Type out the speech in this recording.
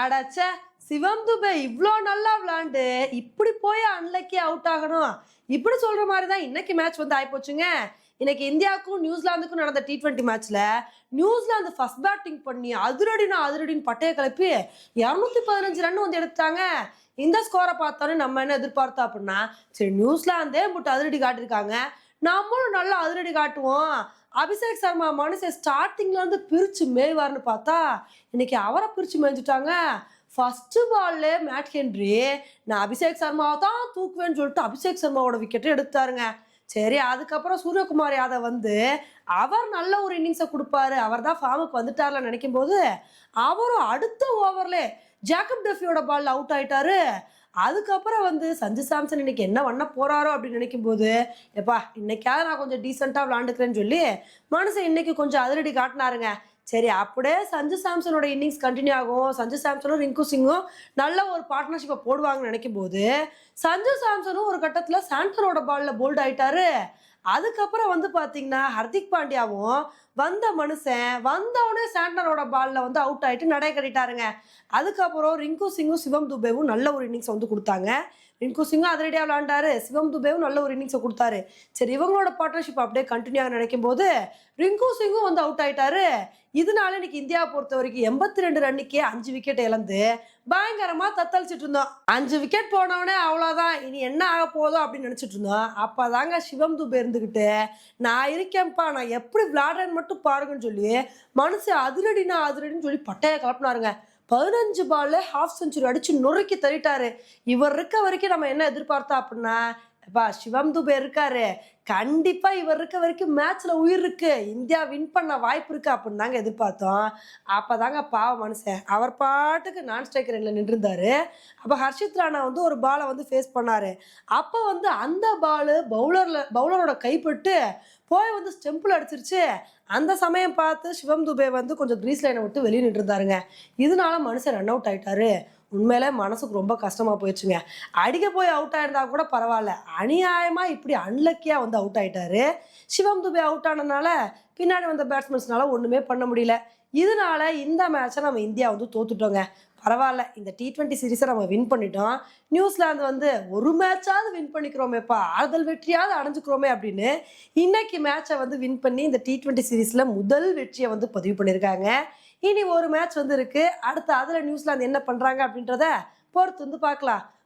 அடச்சே சிவம் துபே இவ்வளோ நல்லா விளாண்டு இப்படி போய் அன்லக்கி அவுட் ஆகணும். இப்படி சொல்ற மாதிரி தான் இன்னைக்கு மேட்ச் வந்து ஆயிப்போச்சுங்க. இன்னைக்கு இந்தியாவுக்கும் நியூசிலாந்துக்கும் நடந்த டி டுவெண்ட்டி மேட்ச்ல நியூசிலாந்து ஃபர்ஸ்ட் பேட்டிங் பண்ணி அதிரடினா அதிரடின்னு பட்டைய கிளப்பி இரநூத்தி பதினஞ்சு ரன் வந்து எடுத்தாங்க இந்த ஸ்கோரை பார்த்தோன்னே நம்ம என்ன எதிர்பார்த்தோம் அப்படின்னா சரி நியூசிலாந்தே முட்டு அதிரடி காட்டியிருக்காங்க. நம்மளும் நல்லா அதிரடி காட்டுவோம். அபிஷேக் சர்மா மனுஷன் ஸ்டார்டிங்லேருந்து பிரித்து மேய்வார்னு பார்த்தா இன்னைக்கு அவரை பிரித்து மேய்ஞ்சிட்டாங்க. ஃபஸ்ட்டு பால்ல மேட் ஹென்ரி நான் அபிஷேக் சர்மாவை தான் தூக்குவேன்னு சொல்லிட்டு அபிஷேக் சர்மாவோட விக்கெட்டை எடுத்தாருங்க. சரி அதுக்கப்புறம் சூரியகுமார் யாதவ் வந்து அவர் நல்ல ஒரு இன்னிங்ஸை கொடுப்பாரு. அவர் தான் ஃபார்முக்கு வந்துட்டார்ல நினைக்கும் போது அவரும் அடுத்த ஓவர்ல ஜேக்கப் டெஃபியோட பால் அவுட் ஆயிட்டாரு. அதுக்கப்புறம் வந்து சஞ்சு சாம்சன் இன்னைக்கு என்ன பண்ண போறாரோ அப்படின்னு நினைக்கும் போது எப்பா இன்னைக்காவது நான் கொஞ்சம் டீசெண்டாக விளாண்டுக்கிறேன்னு சொல்லி மனுஷன் இன்னைக்கு கொஞ்சம் அதிரடி காட்டினாருங்க. சரி அப்படியே சஞ்சு சாம்சனோட இன்னிங்ஸ் கண்டினியூ ஆகும். சஞ்சு சாம்சனும் ரிங்கு சிங்கும் நல்ல ஒரு பார்ட்னர்ஷிப்பை போடுவாங்கன்னு நினைக்கும் போது சஞ்சு சாம்சனும் ஒரு கட்டத்தில் சாண்டனோட பாலில் போல்ட் ஆயிட்டாரு. அதுக்கப்புறம் வந்து பார்த்தீங்கன்னா ஹர்திக் பாண்டியாவும் வந்த மனுஷன் வந்தவனே சாண்டனோட பால்ல வந்து அவுட் ஆயிட்டு நடை கட்டிட்டாருங்க. அதுக்கப்புறம் ரிங்கு சிங்கும் சிவம் துபேவும் நல்ல ஒரு இன்னிங்ஸ் வந்து கொடுத்தாங்க. ரிங்கு சிங்கும் அதிரடியாக விளாண்டாரு. சிவம் துபேவும் நல்ல ஒரு இன்னிங்ஸை கொடுத்தாரு. சரி இவங்களோட பார்ட்னர்ஷிப் அப்படியே கண்டினியூ ஆக நினைக்கும் போது ரிங்கு சிங்கும் வந்து அவுட் ஆயிட்டாரு. இதனால இன்னைக்கு இந்தியாவை பொறுத்த வரைக்கும் எண்பத்தி ரெண்டு ரன்னுக்கே அஞ்சு விக்கெட் இழந்து பயங்கரமா தத்தளிச்சிட்டு இருந்தோம். அஞ்சு விக்கெட் போனவனே அவ்வளோதான் இனி என்ன ஆக போதோ அப்படின்னு நினச்சிட்டு இருந்தோம். அப்பதாங்க சிவம் துபே இருந்துக்கிட்டு நான் இருக்கேன்ப்பா. நான் எப்படி விளாடுறேன்னு மட்டும் பாருங்கன்னு சொல்லி மனுஷன் அதிரடினா அதிரடின்னு சொல்லி பட்டையை கலப்பினாருங்க. பதினஞ்சு பால்ல ஹாஃப் செஞ்சுரி அடிச்சு நொறுக்கி தள்ளிட்டாரு. இவர் இருக்க வரைக்கும் நம்ம என்ன எதிர்பார்த்தா அப்படின்னா அப்பா சிவம் துபே இருக்காரு. கண்டிப்பா இவர் இருக்க வரைக்கும் மேட்ச்ல உயிர் இருக்கு. இந்தியா வின் பண்ண வாய்ப்பு இருக்கு அப்படின்னு தாங்க எதிர்பார்த்தோம். அப்பதாங்க பாவ மனுஷன். அவர் பாட்டுக்கு நான் ஸ்ட்ரைக் ரெண்டில் நின்றுருந்தாரு. அப்போ ஹர்ஷித் ராணா வந்து ஒரு பாலை வந்து ஃபேஸ் பண்ணாரு. அப்போ வந்து அந்த பால் பவுலர்ல பவுலரோட கைப்பட்டு போய் வந்து ஸ்டெம்பிள் அடிச்சிருச்சு. அந்த சமயம் பார்த்து சிவம் துபே வந்து கொஞ்சம் கிரீஸ் லைனை விட்டு வெளியே நின்றுருந்தாருங்க. இதனால மனுஷன் ரன் அவுட் ஆயிட்டாரு. உண்மையிலே மனசுக்கு ரொம்ப கஷ்டமா போயிடுச்சுங்க. அடிக்க போய் அவுட் ஆயிருந்தா கூட பரவாயில்ல. அநியாயமா இப்படி அன்லக்கியா வந்து அவுட் ஆயிட்டாரு. சிவம் துபே அவுட் ஆனதுனால பின்னாடி வந்த பேட்ஸ்மேன்ஸ்னால ஒன்றுமே பண்ண முடியல. இதனால இந்த மேட்சை நம்ம இந்தியா வந்து தோத்துட்டோங்க. பரவாயில்ல இந்த டி ட்வெண்ட்டி சீரீஸை நம்ம வின் பண்ணிட்டோம். நியூசிலாந்து வந்து ஒரு மேட்சாவது வின் பண்ணிக்கிறோமேப்பா. ஆறுதல் வெற்றியாவது அடைஞ்சுக்கிறோமே அப்படின்னு இன்னைக்கு மேட்சை வந்து வின் பண்ணி இந்த டி ட்வெண்ட்டி சீரீஸில் முதல் வெற்றியை வந்து பதிவு பண்ணியிருக்காங்க. இனி ஒரு மேட்ச் வந்து இருக்கு. அடுத்து அதில் நியூசிலாந்து என்ன பண்ணுறாங்க அப்படின்றத பொறுத்து வந்து பார்க்கலாம்.